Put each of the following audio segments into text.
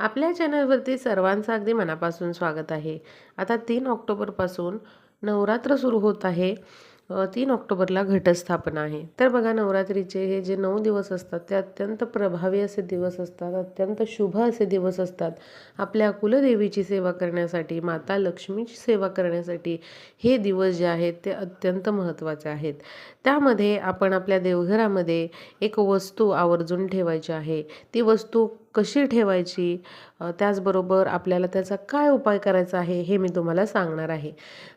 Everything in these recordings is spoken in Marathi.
आपल्या चॅनलवरती सर्वांचं अगदी मनापासून स्वागत आहे. आता तीन ऑक्टोबरपासून नवरात्र सुरू होत आहे. तीन ऑक्टोबरला घटस्थापना आहे. तर बघा नवरात्रीचे हे जे नऊ दिवस असतात ते अत्यंत प्रभावी असे दिवस असतात अत्यंत शुभ असे दिवस असतात. आपल्या कुलदेवीची सेवा करण्यासाठी माता लक्ष्मीची सेवा करण्यासाठी हे दिवस जे आहेत ते अत्यंत महत्त्वाचे आहेत. त्यामध्ये आपण आपल्या देवघरामध्ये एक वस्तू आवर्जून ठेवायची आहे. ती वस्तू कशी ठेवायची? त्याचबरोबर आपल्याला त्याचा काय उपाय करायचा आहे हे मी तुम्हाला सांगणार आहे.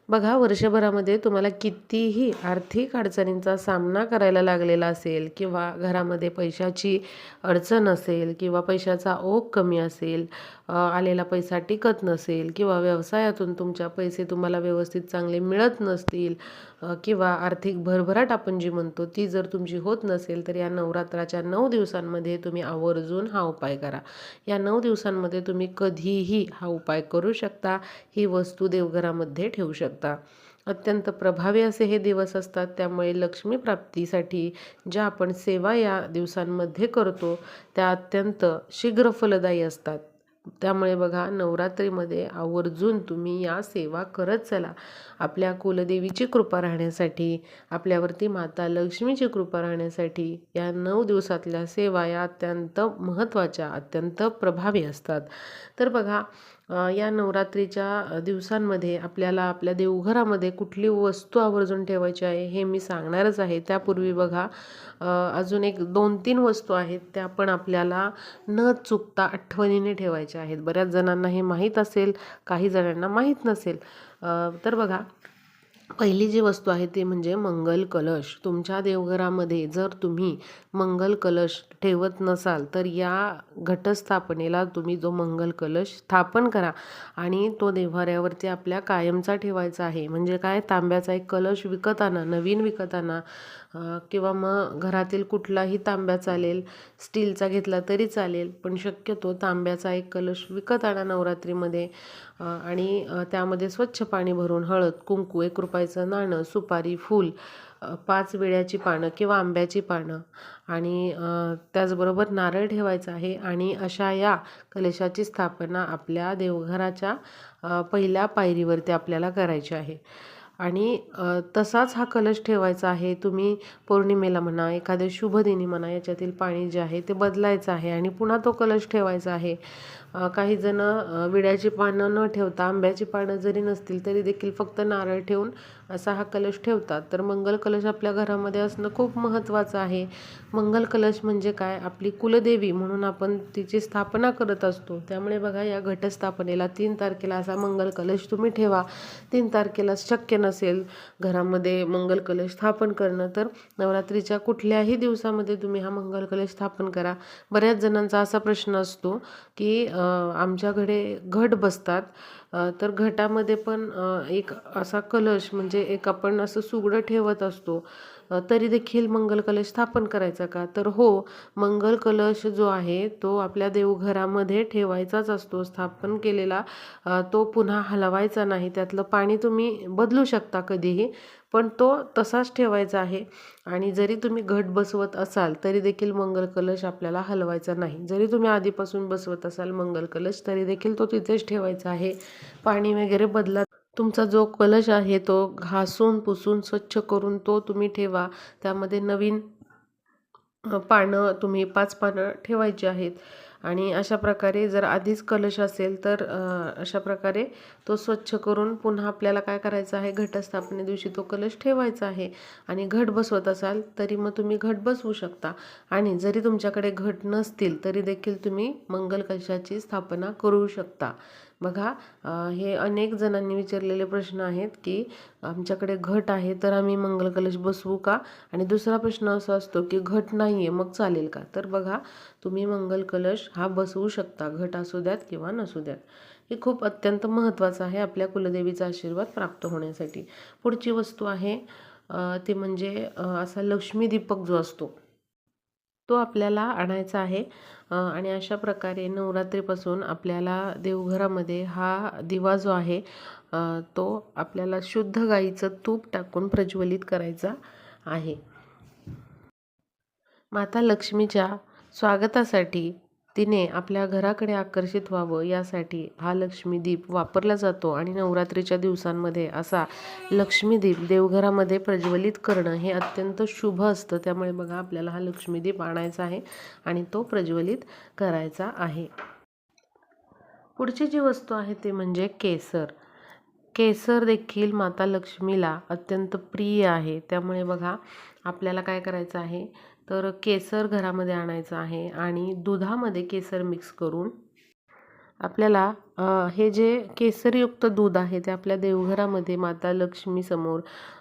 बघा वर्षभरामध्ये तुम्हाला कितीही आर्थिक अडचणींचा सामना करायला लागलेला असेल किंवा घरामध्ये पैशाची अडचण असेल किंवा पैशाचा ओघ कमी असेल आलेला पैसा टिकत नसेल किंवा व्यवसायातून तुमच्या पैसे तुम्हाला व्यवस्थित चांगले मिळत नसतील किंवा आर्थिक भरभराट आपण जी म्हणतो ती जर तुमची होत नसेल तर या नवरात्राच्या नऊ दिवसांमध्ये तुम्ही आवर्जून हा उपाय करा. या नऊ दिवसांमध्ये तुम्ही कधीही हा उपाय करू शकता ही वस्तू देवघरामध्ये ठेवू शकता. अत्यंत प्रभावी असे हे दिवस असतात त्यामुळे लक्ष्मी प्राप्तीसाठी ज्या आपण सेवा या दिवसांमध्ये करतो त्या अत्यंत शीघ्र फलदायी असतात. त्यामुळे बघा नवरात्रीमध्ये आवर्जून तुम्ही या सेवा करत चला. आपल्या कुलदेवीची कृपा राहण्यासाठी आपल्यावरती माता लक्ष्मीची कृपा राहण्यासाठी या नऊ दिवसातल्या सेवा या अत्यंत महत्त्वाच्या अत्यंत प्रभावी असतात. तर बघा या नवरात्रीच्या दिवसांमध्ये आपल्याला आपल्या देवघरामध्ये कुठली वस्तू आवर्जून ठेवायची आहे हे मी सांगणारच आहे. त्यापूर्वी बघा अजून एक दोन तीन वस्तू आहेत त्या पण आपल्याला न चुकता आठवणीने ठेवायच्या आहेत. बऱ्याच जणांना हे माहीत असेल काही जणांना माहीत नसेल. तर बघा पहिली जी वस्तू आहे ती म्हणजे मंगल कलश. तुमच्या देवघरामध्ये जर तुम्ही मंगल कलश ठेवत नसाल तर या घटस्थापनेला तुम्ही जो मंगल कलश स्थापन करा. आणि तो देव्हाऱ्यावरती आपल्या कायमचा ठेवायचा आहे. म्हणजे काय? तांब्याचा एक कलश विकत आणा नवीन विकत आणा किंवा मग घरातील कुठलाही तांब्या चालेल स्टीलचा घेतला तरी चालेल पण शक्यतो तांब्याचा एक कलश विकत आणा नवरात्रीमध्ये आणि त्यामध्ये स्वच्छ पाणी भरून हळद कुंकू एक रुपयाचं नाणं सुपारी फूल पाच विड्याची पानं किंवा आंब्याची पानं आणि त्याचबरोबर नारळ ठेवायचा आहे आणि अशा या कलशाची स्थापना आपल्या देवघराच्या पहिल्या पायरीवरती आपल्याला करायची आहे. आणि तसाच हा कलश ठेवायचा आहे. तुम्ही पौर्णिमेला म्हणा एखाद्या शुभदिनी म्हणा याच्यातील पाणी जे आहे ते बदलायचं आहे आणि पुन्हा तो कलश ठेवायचा आहे. काहीजणं काही जण विड्याची पानं न ठेवता आंब्याची पानं जरी नसतील तरी देखील फक्त नारळ ठेवून असा हा कलश ठेवतात. तर मंगल कलश आपल्या घरामध्ये असणं खूप महत्त्वाचं आहे. मंगल कलश म्हणजे काय? आपली कुलदेवी म्हणून आपण तिची स्थापना करत असतो. त्यामुळे बघा या घटस्थापनेला तीन तारखेला असा मंगल कलश तुम्ही ठेवा. तीन तारखेला शक्य नसेल घरामध्ये मंगल कलश स्थापन करणं तर नवरात्रीच्या कुठल्याही दिवसामध्ये तुम्ही हा मंगल कलश स्थापन करा. बऱ्याच जणांचा असा प्रश्न असतो की आमच्याकडे घट बसतात. तर घटामध्ये पण एक असा कलश म्हणजे एक आपण असं सुगडं ठेवत असतो. तरी देखील मंगल कलश स्थापन करायचा का? तर हो मंगल कलश जो आहे तो आपल्या देवघरामध्ये ठेवायचाच असतो स्थापन केलेला. तो पुन्हा हलवायचा नाही. त्यातलं पाणी तुम्ही बदलू शकता कधीही पण तो तसाच ठेवायचा आहे. आणि जरी तुम्ही घट बसवत असाल तरी देखील मंगल कलश आपल्याला हलवायचा नाही. जरी तुम्ही आधीपासून बसवत असाल मंगल कलश तरी देखील तो तिथेच ठेवायचा आहे. पाणी वगैरे बदला तुमचा जो कलश आहे तो घासून पुसून स्वच्छ करून तो तुम्ही ठेवा. त्यामध्ये नवीन पानं तुम्ही पाच पानं ठेवायची आहेत. आणि अशा प्रकारे जर आधीच कलश असेल तर अशा प्रकारे तो स्वच्छ करून पुन्हा आपल्याला काय करायचं आहे? घटस्थापने दिवशी तो कलश ठेवायचा आहे. आणि घट बसवत असाल तरी मग तुम्ही घट बसवू शकता. आणि जरी तुमच्याकडे घट नसतील तरी देखील तुम्ही मंगल कलशाची स्थापना करू शकता. बघा हे अनेक जणांनी विचारलेले प्रश्न आहेत की आमच्याकडे घट आहे तर आम्ही मंगल कलश बसवू का? आणि दुसरा प्रश्न असा असतो की घट नाही आहे मग चालेल का? तर बघा तुम्ही मंगल कलश हा बसवू शकता घट असू द्यात किंवा नसू द्यात. हे खूप अत्यंत महत्त्वाचं आहे आपल्या कुलदेवीचा आशीर्वाद प्राप्त होण्यासाठी. पुढची वस्तू आहे ते ती म्हणजे असा लक्ष्मी दीपक जो असतो. तो आपल्याला आणायचा आहे. आणि अशा प्रकारे नवरात्रीपासून आपल्याला देवघरामध्ये हा दिवा जो आहे तो आपल्याला शुद्ध गाईचं तूप टाकून प्रज्वलित करायचा आहे. माता लक्ष्मीच्या स्वागतासाठी तिने आपल्या घराकडे आकर्षित व्हावं यासाठी हा लक्ष्मीदीप वापरला जातो आणि नवरात्रीच्या दिवसांमध्ये असा लक्ष्मीदीप देवघरामध्ये प्रज्वलित करणं हे अत्यंत शुभ असतं. त्यामुळे बघा आपल्याला हा लक्ष्मीदीप आणायचा आहे आणि तो प्रज्वलित करायचा आहे. पुढची जी वस्तू आहे ते म्हणजे केसर. केसर देखील माता लक्ष्मीला अत्यंत प्रिय आहे. त्यामुळे बघा आपल्याला काय करायचं आहे? तर केसर घरामध्ये आणायचं आहे आणि दुधामध्ये केसर मिक्स करून आपल्याला हे जे केसरयुक्त दूध आहे ते आपल्या देवघरामध्ये माता लक्ष्मीसमोर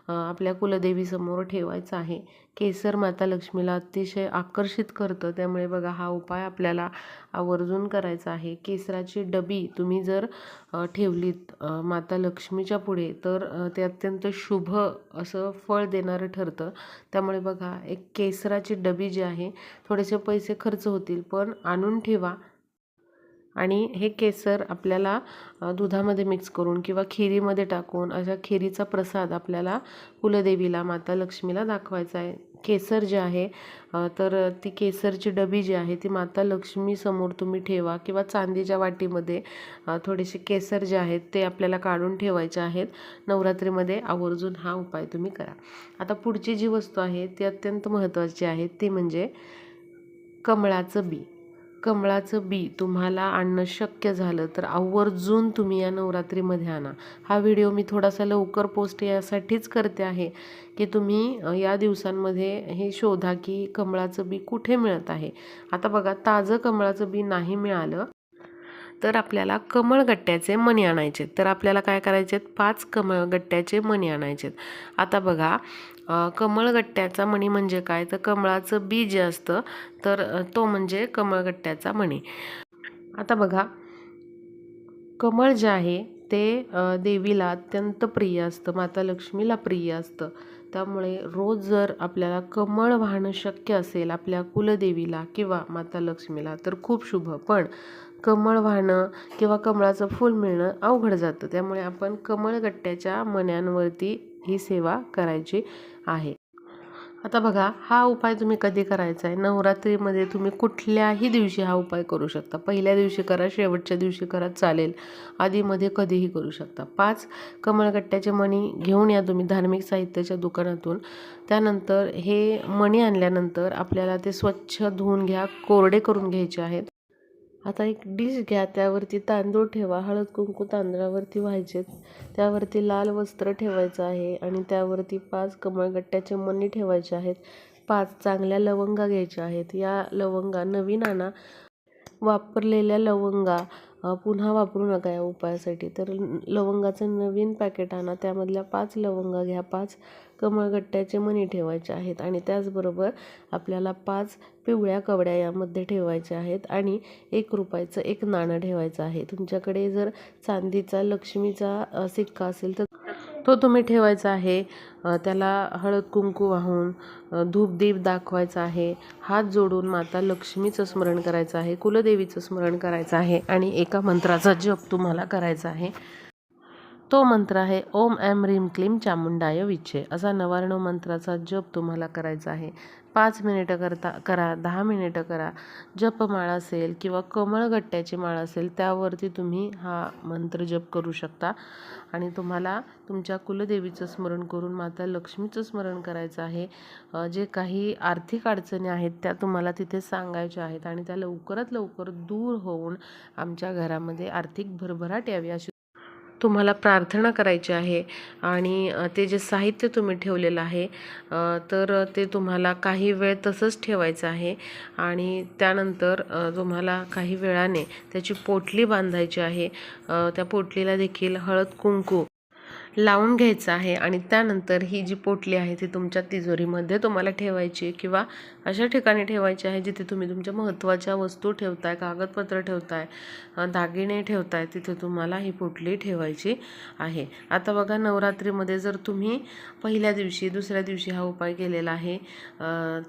आपल्या कुलदेवीसमोर ठेवायचं आहे. केसर माता लक्ष्मीला अतिशय आकर्षित करतं. त्यामुळे बघा हा उपाय आपल्याला आवर्जून करायचा आहे. केसराची डबी तुम्ही जर ठेवलीत माता लक्ष्मीच्या पुढे तर ते अत्यंत शुभ असं फळ देणारं ठरतं. त्यामुळे बघा एक केसराची डबी जी आहे थोडेसे पैसे खर्च होतील पण आणून ठेवा. आणि हे केसर आपल्याला दुधामध्ये मिक्स करून किंवा खिरीमध्ये टाकून अशा खिरीचा प्रसाद आपल्याला कुलदेवीला माता लक्ष्मीला दाखवायचा आहे. केसर जे आहे तर ती केसरची डबी जी आहे ती माता लक्ष्मीसमोर तुम्ही ठेवा किंवा चांदीच्या वाटीमध्ये थोडेसे केसर जे आहेत ते आपल्याला काढून ठेवायचे आहेत. नवरात्रीमध्ये आवर्जून हा उपाय तुम्ही करा. आता पुढची जी वस्तू आहे ती अत्यंत महत्त्वाची आहे ती म्हणजे कमळाचं बी. कमळाचं बी तुम्हाला आणणं शक्य झालं तर आवर्जून तुम्ही या नवरात्रीमध्ये आणा. हा व्हिडिओ मी थोडासा लवकर पोस्ट यासाठीच करते आहे की तुम्ही या दिवसांमध्ये हे शोधा की कमळाचं बी कुठे मिळत आहे. आता बघा ताजं कमळाचं बी नाही मिळालं तर आपल्याला कमळगट्ट्याचे मणी आणायचे तर आपल्याला काय करायचे आहेत पाच कमळगट्ट्याचे मणी आणायचे आहेत आता बघा कमळगट्ट्याचा मणी म्हणजे काय? तर कमळाचं बी जे असतं. तर तो म्हणजे कमळगट्ट्याचा मणी. आता बघा. कमळ जे आहे ते देवीला अत्यंत प्रिय असतं. माता लक्ष्मीला प्रिय असतं. त्यामुळे रोज जर आपल्याला कमळ वाहणं शक्य असेल आपल्या कुलदेवीला किंवा माता लक्ष्मीला तर खूप शुभ. पण कमळ वाहणं किंवा कमळाचं फूल मिळणं अवघड जातं. त्यामुळे आपण कमळगट्ट्याच्या मण्यांवरती ही सेवा करायची आहे. आता बघा हा उपाय तुम्ही कधी करायचा आहे? नवरात्रीमध्ये तुम्ही कुठल्याही दिवशी हा उपाय करू शकता. पहिल्या दिवशी करा शेवटच्या दिवशी करा चालेल. आधीमध्ये कधीही करू शकता. पाच कमळगट्ट्याचे मणी घेऊन या तुम्ही धार्मिक साहित्याच्या दुकानातून. त्यानंतर हे मणी आणल्यानंतर आपल्याला ते स्वच्छ धुवून घ्या कोरडे करून घ्यायचे आहेत. आता एक डिश घ्या त्यावरती तांदूळ ठेवा. हळद कुंकू तांदळावरती व्हायचे त्यावरती लाल वस्त्र ठेवायचं आहे आणि त्यावरती पाच कमळगट्ट्याचे मणी ठेवायचे आहेत. पाच चांगल्या लवंगा घ्यायच्या आहेत. या लवंगा नवीन आणा. वापरलेल्या लवंगा पुन्हा वापरू नका या उपायासाठी. तर लवंगाचं नवीन पॅकेट आणा. त्यामधल्या पाच लवंगा घ्या. पाच कमळगट्ट्याचे मणी ठेवायचे आहेत. आणि त्याचबरोबर आपल्याला पाच पिवळ्या कवड्या यामध्ये ठेवायच्या आहेत. आणि एक रुपयाचं एक नाणं ठेवायचं आहे. तुमच्याकडे जर चांदीचा लक्ष्मीचा सिक्का असेल तर तो तुम्ही ठेवायचा आहे. त्याला हळद कुंकू वाहून धूपदीप दाखवायचा आहे. हात जोडून माता लक्ष्मीचं स्मरण करायचं आहे. कुलदेवीचं स्मरण करायचं आहे आणि एका मंत्राचा जप तुम्हाला करायचा आहे. तो मंत्र आहे ओम ॲम ह्रीम क्लीम चामुंडाय विच्छे. असा नवार्णव मंत्राचा जप तुम्हाला करायचा आहे. पाच मिनिटं करता करा दहा मिनिटं करा. जपमाळ असेल किंवा कमळगट्ट्याची माळ असेल त्यावरती तुम्ही हा मंत्र जप करू शकता. आणि तुम्हाला तुमच्या कुलदेवीचं स्मरण करून माता लक्ष्मीचं स्मरण करायचं आहे. जे काही आर्थिक अडचणी आहेत त्या तुम्हाला तिथे सांगायच्या आहेत आणि त्या लवकरात लवकर दूर होऊन आमच्या घरामध्ये आर्थिक भरभराट यावी अशी तुम्हाला प्रार्थना करायची आहे आणि ते जे साहित्य तुम्ही ठेवलेलं आहे तर ते तुम्हाला काही वेळ तसंच ठेवायचं आहे आणि त्यानंतर तुम्हाला काही वेळाने त्याची पोटली बांधायची आहे. त्या पोटलीला देखील हळद कुंकू लावून घ्यायचं आहे आणि त्यानंतर ही जी पोटली आहे ती तुमच्या तिजोरीमध्ये तुम्हाला ठेवायची आहे किंवा अशा ठिकाणी ठेवायची आहे जिथे तुम्ही तुमच्या महत्त्वाच्या वस्तू ठेवताय कागदपत्र ठेवताय दागिने ठेवताय तिथे तुम्हाला ही पोटली ठेवायची आहे. आता बघा नवरात्रीमध्ये जर तुम्ही पहिल्या दिवशी दुसऱ्या दिवशी हा उपाय केलेला आहे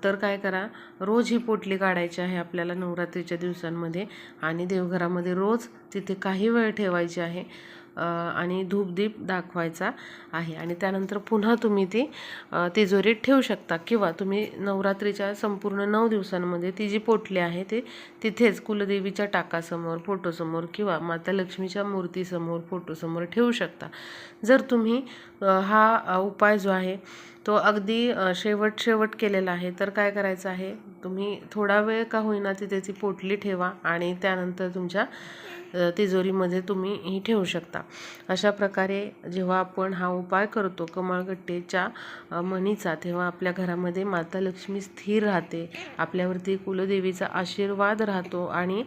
तर काय करा? रोज ही पोटली काढायची आहे आपल्याला नवरात्रीच्या दिवसांमध्ये आणि देवघरामध्ये रोज तिथे काही वेळ ठेवायची आहे. आणि धूपदीप दाखवायचा आहे. आणि त्यानंतर पुन्हा तुम्ही ती तिजोरीत ठेवू शकता. किंवा तुम्ही नवरात्रीच्या संपूर्ण नऊ दिवसांमध्ये ती जी पोटली आहे ते तिथेच कुलदेवीच्या टाकासमोर फोटोसमोर किंवा माता लक्ष्मीच्या मूर्तीसमोर फोटोसमोर ठेवू शकता. जर तुम्ही हा उपाय जो आहे तो अगदी शेवट शेवट केलेला आहे तर काय करायचं आहे? तुम्ही थोडा वेळ का होईना तिथे ती पोटली ठेवा आणि त्यानंतर तुमच्या तिजोरीमध्ये तुम्ही ही ठेवू शकता. अशा प्रकारे जेव्हा आपण हा उपाय करतो कमळगट्टेच्या मणीचा तेव्हा आपल्या घरामध्ये माता लक्ष्मी स्थिर राहते. आपल्यावरती कुलदेवीचा आशीर्वाद राहतो आणि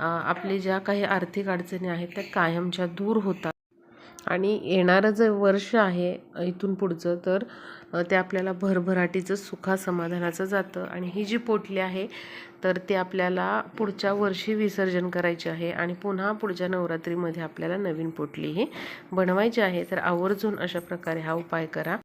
आपले ज्या काही आर्थिक अडचणी आहेत त्या कायमच्या दूर होतात. आणि येणारं जे वर्ष आहे इथून पुढचं तर ते आपल्याला भरभराटीचं सुखा समाधानाचं जातं. आणि ही जी पोटली आहे तर ते आपल्याला पुढच्या वर्षी विसर्जन करायचे आहे आणि पुन्हा पुढच्या नवरात्रीमध्ये आपल्याला नवीन पोटली ही बनवायची आहे. तर आवर्जून अशा प्रकारे हा उपाय करा.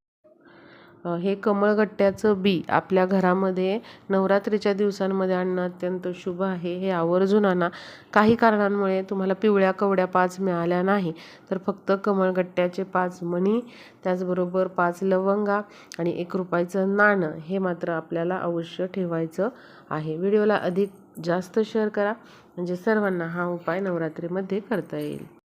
हे कमळगट्ट्याचं बी आपल्या घरामध्ये नवरात्रीच्या दिवसांमध्ये आणणं अत्यंत शुभ आहे हे आवर्जून आणा. काही कारणांमुळे तुम्हाला पिवळ्या कवड्या पाच मिळाल्या नाही तर फक्त कमळगट्ट्याचे पाच मणी त्याचबरोबर पाच लवंगा आणि एक रुपयाचं नाणं हे मात्र आपल्याला अवश्य ठेवायचं आहे. व्हिडिओला अधिक जास्त शेअर करा म्हणजे सर्वांना हा उपाय नवरात्रीमध्ये करता येईल.